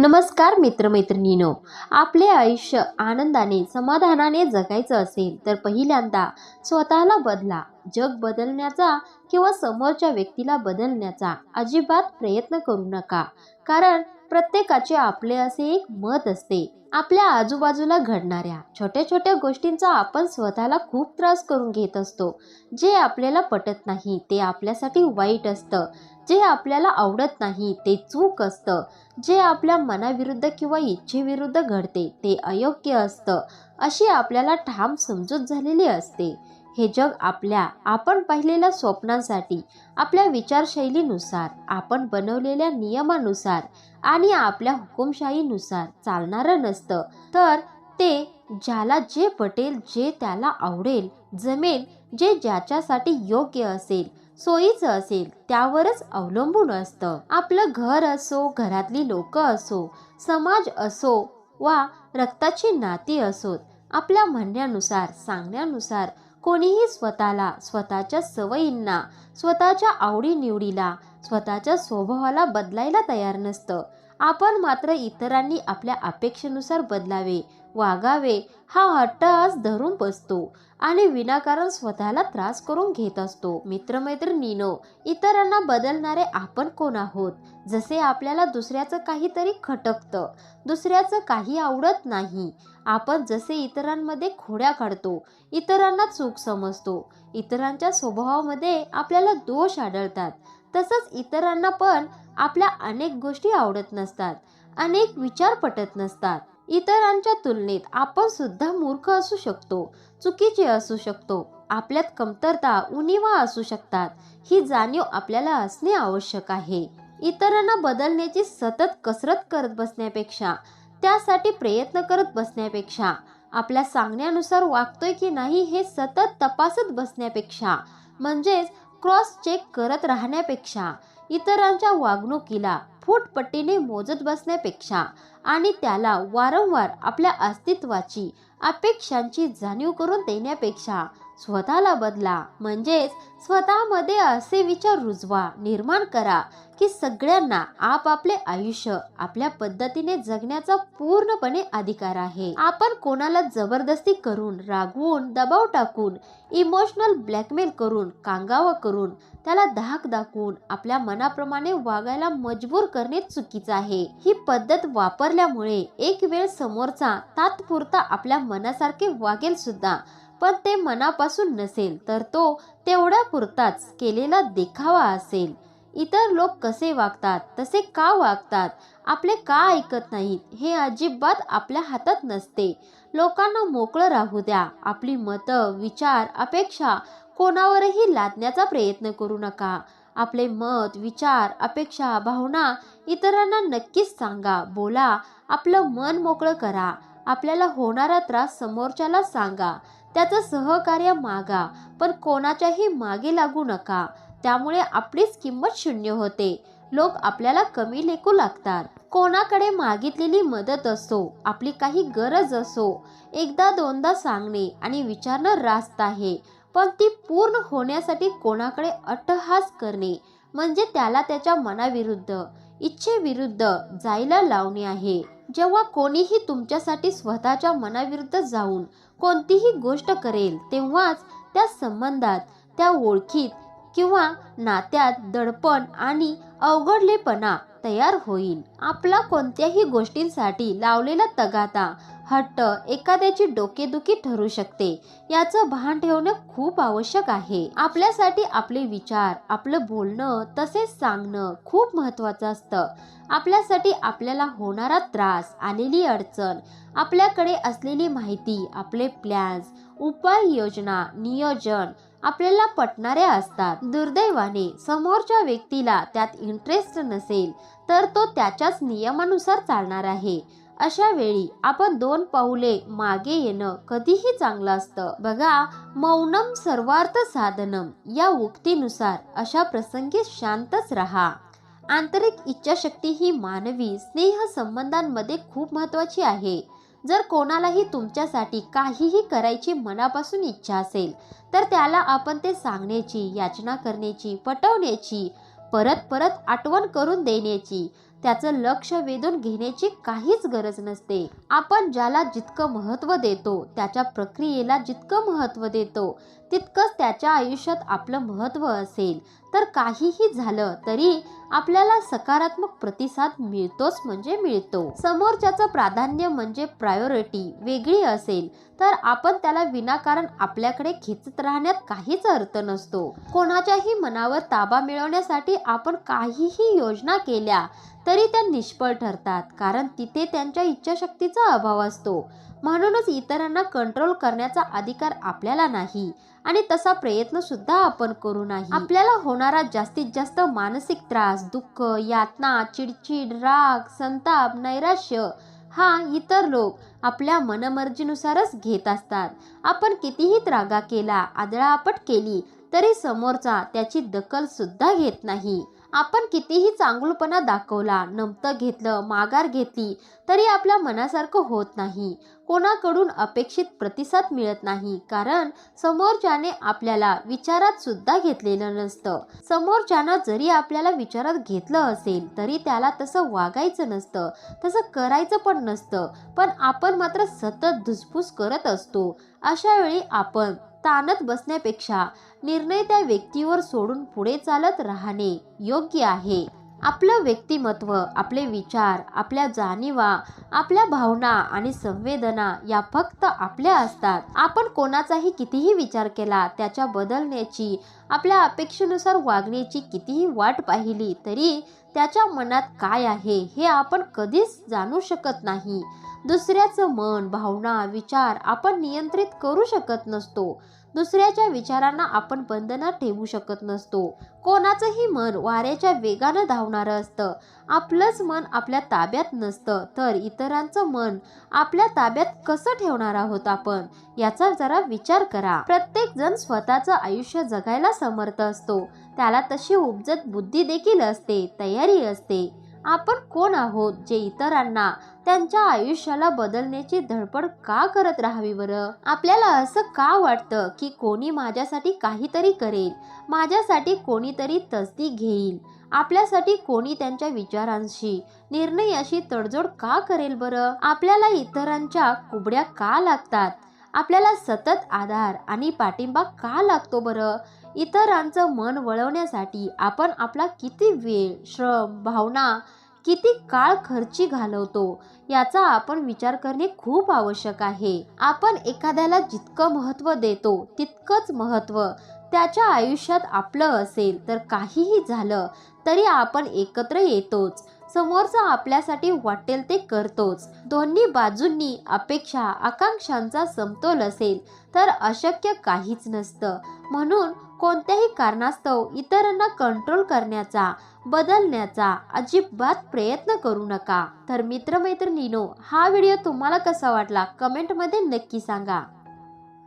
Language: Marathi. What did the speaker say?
नमस्कार मित्रमैत्रिणीनो. आपले आयुष्य आनंदाने समाधानाने जगायचं असेल तर पहिल्यांदा स्वतःला बदला. जग बदलण्याचा किंवा समोरच्या व्यक्तीला बदलण्याचा अजिबात प्रयत्न करू नका. कारण प्रत्येकाचे आपले असे एक मत असते आपल्या आजूबाजूला घडणाऱ्या छोट्या छोट्या गोष्टींचा आपण स्वतःला खूप त्रास करून घेत असतो. जे आपल्याला पटत नाही ते आपल्यासाठी वाईट असतं. जे आपल्याला आवडत नाही ते चूक असतं. जे आपल्या मनाविरुद्ध किंवा इच्छेविरुद्ध घडते ते अयोग्य असतं. अशी आपल्याला ठाम समजूत झालेली असते. हे जग आपल्या आपण पाहिलेल्या स्वप्नांसाठी आपल्या विचारशैलीनुसार आपण बनवलेल्या नियमानुसार आणि आपल्या हुकुमशाहीनुसार चालणारं नसतं. तर ते ज्याला जे पटेल जे त्याला आवडेल जमेल जे ज्याच्यासाठी योग्य असेल सोयीचं असेल त्यावरच अवलंबून असतं. आपलं घर असो घरातली लोक असो समाज असो वा रक्ताची नाती असोत आपल्या म्हणण्यानुसार सांगण्यानुसार कोणीही स्वतःला स्वतःच्या सवयींना स्वतःच्या आवडीनिवडीला स्वतःच्या स्वभावाला बदलायला तयार नसतं. आपण मात्र इतरांनी आपल्या अपेक्षेनुसार बदलावे वागावे. हा हट्ट आज धरून बसतो आणि विनाकारण स्वतःला त्रास करून घेत असतो. मित्रमैत्रिणीनो इतरांना बदलणारे आपण कोण आहोत? जसे आपल्याला दुसऱ्याचं काहीतरी खटकतं दुसऱ्याचं काही आवडत नाही. आपण जसे इतरांमध्ये खोड्या काढतो इतरांना चूक समजतो. इतरांच्या स्वभावामध्ये आपल्याला दोष आढळतात. तसंच इतरांना पण आपल्या अनेक गोष्टी आवडत नसतात अनेक विचार पटत नसतात. इतरांच्या तुलनेत आपण सुद्धा मूर्ख असू शकतो चुकीचे असू शकतो आपल्यात कमतरता उणीवा असू शकतात ही जाणीव आपल्याला असणे आवश्यक आहे. इतरांना बदलण्याची सतत कसरत करत बसण्यापेक्षा त्यासाठी प्रयत्न करत बसण्यापेक्षा आपल्या सांगण्यानुसार वागतोय की नाही हे सतत तपासत बसण्यापेक्षा म्हणजेच क्रॉस चेक करत राहण्यापेक्षा इतरांच्या वागणुकीला फूटपट्टीने मोजत बसण्यापेक्षा आणि त्याला वारंवार आपल्या अस्तित्वाची अपेक्षांची जाणीव करून देण्यापेक्षा स्वतःला बदला. म्हणजेच स्वतःमध्ये असे विचार रुजवा निर्माण करा की सगळ्यांना आपापले आयुष्य आपल्या पद्धतीने जगण्याचा पूर्णपणे अधिकार आहे. आपण कोणाला जबरदस्ती करून रागवून दबाव टाकून इमोशनल ब्लॅकमेल करून कांगावा करून त्याला धाक दाखवून आपल्या मनाप्रमाणे वागायला मजबूर करणे चुकीचं आहे. ही पद्धत वापर वापरल्यामुळे एक वेळ समोरचा तात्पुरता आपल्या मनासारखे वागेल सुद्धा. पण ते मनापासून नसेल तर तो तेवढ्या पुरताच केलेला देखावा असेल. इतर लोक कसे वागतात तसे का वागतात आपले का ऐकत नाहीत हे अजिबात आपल्या हातात नसते. लोकांना मोकळं राहू द्या. आपली मतं विचार अपेक्षा कोणावरही लादण्याचा प्रयत्न करू नका. आपले मत विचार अपेक्षा भावना इतरांना नक्कीच सांगा. बोला. आपलं मन मोकळं करा. आपल्याला होणारा त्रास समोरच्याला सांगा. त्याचं सहकार्य मागा. पण कोणाच्याही मागे लागू नका. त्यामुळे आपलीच किंमत शून्य होते. लोक आपल्याला कमी लेखू लागतात. कोणाकडे मागितलेली मदत असो आपली काही गरज असो एकदा दोनदा सांगणे आणि विचारणं रास्त आहे. पण ती पूर्ण होण्यासाठी कोणाकडे अट्टहास करणे म्हणजे त्याला त्याच्या मनाविरुद्ध इच्छेविरुद्ध जायला लावणे आहे. जेव्हा कोणीही तुमच्यासाठी स्वतःच्या मनाविरुद्ध जाऊन कोणतीही गोष्ट करेल तेव्हाच त्या संबंधात त्या ओळखीत किंवा नात्यात दडपण आणि अवघडलेपणा तयार होईल. आपला कोणत्याही गोष्टींसाठी लावलेला तगाता हट्ट एखाद्याची डोकेदुखी ठरू शकते. याचं भान ठेवणं खूप आवश्यक आहे. आपल्यासाठी आपले विचार आपलं बोलणं तसेच सांगणं खूप महत्त्वाचं असतं. आपल्यासाठी आपल्याला होणारा त्रास आलेली अडचण आपल्याकडे असलेली माहिती आपले प्लॅन्स उपाययोजना नियोजन आपल्याला पटणारे असतात. दुर्दैवाने समोरच्या व्यक्तीला त्यात इंटरेस्ट नसेल तर तो त्याच्याच नियमानुसार चालणार आहे. अशा वेळी आपण दोन पाऊले मागे येणं कधीही चांगलं असतं. बघा मौनम सर्वार्थ साधनम. या उक्तीनुसार अशा प्रसंगी शांतच राहा. आंतरिक इच्छाशक्ती ही मानवी स्नेह संबंधांमध्ये खूप महत्वाची आहे. जर कोणालाही तुमच्यासाठी काहीही करायची मनापासून इच्छा असेल तर त्याला आपण ते सांगण्याची याचना करण्याची पटवण्याची परत परत आठवण करून देण्याची त्याचं लक्ष वेधून घेण्याची काहीच गरज नसते. आपण ज्याला जितकं महत्त्व देतो त्याच्या प्रक्रियेला जितकं महत्त्व देतो तितकंच त्याच्या आयुष्यात आपलं महत्त्व असेल. तर काहीही झालं तरी आपल्याला सकारात्मक प्रतिसाद मिळतोच म्हणजे मिळतो. समोरच्याचं प्राधान्य म्हणजे प्रायोरिटी वेगळी असेल तर आपण त्याला विनाकारण आपल्याकडे खेचत राहण्यात काहीच अर्थ नसतो. कोणाच्याही मनावर ताबा मिळवण्यासाठी आपण काहीही योजना केल्या तरी त्या निष्फळ ठरतात कारण तिथे त्यांच्या इच्छाशक्तीचा अभाव असतो. म्हणूनच इतरांना कंट्रोल करण्याचा अधिकार आपल्याला नाही आणि तसा प्रयत्न सुद्धा आपण करू नाही. आपल्याला होणारा जास्तीत जास्त मानसिक त्रास दुःख यातना चिडचिड राग संताप नैराश्य हा इतर लोक आपल्या मनमर्जीनुसारच घेत असतात. आपण कितीही त्रागा केला आदळापट केली तरी समोरचा त्याची दखल सुद्धा घेत नाही. आपण कितीही चांगलपणा दाखवला नमतं घेतलं माघार घेतली तरी आपल्या मनासारखं होत नाही. कोणाकडून अपेक्षित प्रतिसाद मिळत नाही कारण समोरच्याने आपल्याला विचारात सुद्धा घेतलेलं नसतं. समोरच्यानं जरी आपल्याला विचारात घेतलं असेल तरी त्याला तसं वागायचं नसतं तसं करायचं पण नसतं पण आपण मात्र सतत धुसफूस करत असतो. अशा वेळी आपण ताणत बसण्यापेक्षा निर्णय त्या व्यक्तीवर सोडून पुढे चालत राहणे योग्य आहे. आपलं व्यक्तिमत्व आपले विचार आपल्या जाणीवा आपल्या भावना आणि संवेदना या फक्त आपल्या असतात. आपण कोणाचाही कितीही विचार केला त्याच्या बदलण्याची आपल्या अपेक्षेनुसार वागण्याची कितीही वाट पाहिली तरी त्याच्या मनात काय आहे हे आपण कधीच जाणू शकत नाही. दुसऱ्याचं मन भावना विचार आपण नियंत्रित करू शकत नसतो. दुसऱ्याच्या विचारांना आपण बंधनात ठेवू शकत नसतो. कोणाचंही मन वाऱ्याच्या वेगानं धावणारं असतं. आपलंच मन आपल्या ताब्यात नसतं. तर इतरांचं मन आपल्या ताब्यात कसं ठेवणार आहोत आपण? याचा जरा विचार करा. प्रत्येक जण स्वतःचं आयुष्य जगायला समर्थ असतो. त्याला तशी उपजत बुद्धी देखील असते तयारी असते. आपण कोण आहोत? जे इतरांना त्यांच्या आयुष्याला बदलण्याची धडपड का करत राहावी बरं? आपल्याला असं का वाटतं की कोणी माझ्यासाठी काहीतरी करेल? माझ्यासाठी कोणीतरी तसदी घेईल? आपल्यासाठी कोणी त्यांच्या विचारांशी निर्णयाशी तडजोड का करेल बरं? आपल्याला इतरांच्या कुबड्या का लागतात? आपल्याला सतत आधार आणि पाठिंबा का लागतो बरं? इतरांचं मन वळवण्यासाठी आपण आपला किती वेळ श्रम भावना किती काळ खर्ची घालवतो याचा आपण विचार करणे खूप आवश्यक आहे. आपण एखाद्याला जितकं महत्त्व देतो तितकंच महत्त्व. त्याच्या आयुष्यात आपलं असेल तर काहीही झालं तरी आपण एकत्र येतोच. समोरचा आपल्यासाठी वाटेल ते करतोच. दोन्ही बाजूंनी अपेक्षा आकांक्षांचा समतोल असेल तर अशक्य काहीच नसतं. म्हणून कोणत्याही कारणास्तव इतरांना कंट्रोल करण्याचा बदलण्याचा अजिबात प्रयत्न करू नका. तर मित्रमैत्रिणीनो हा व्हिडिओ तुम्हाला कसा वाटला? कमेंटमध्ये नक्की सांगा.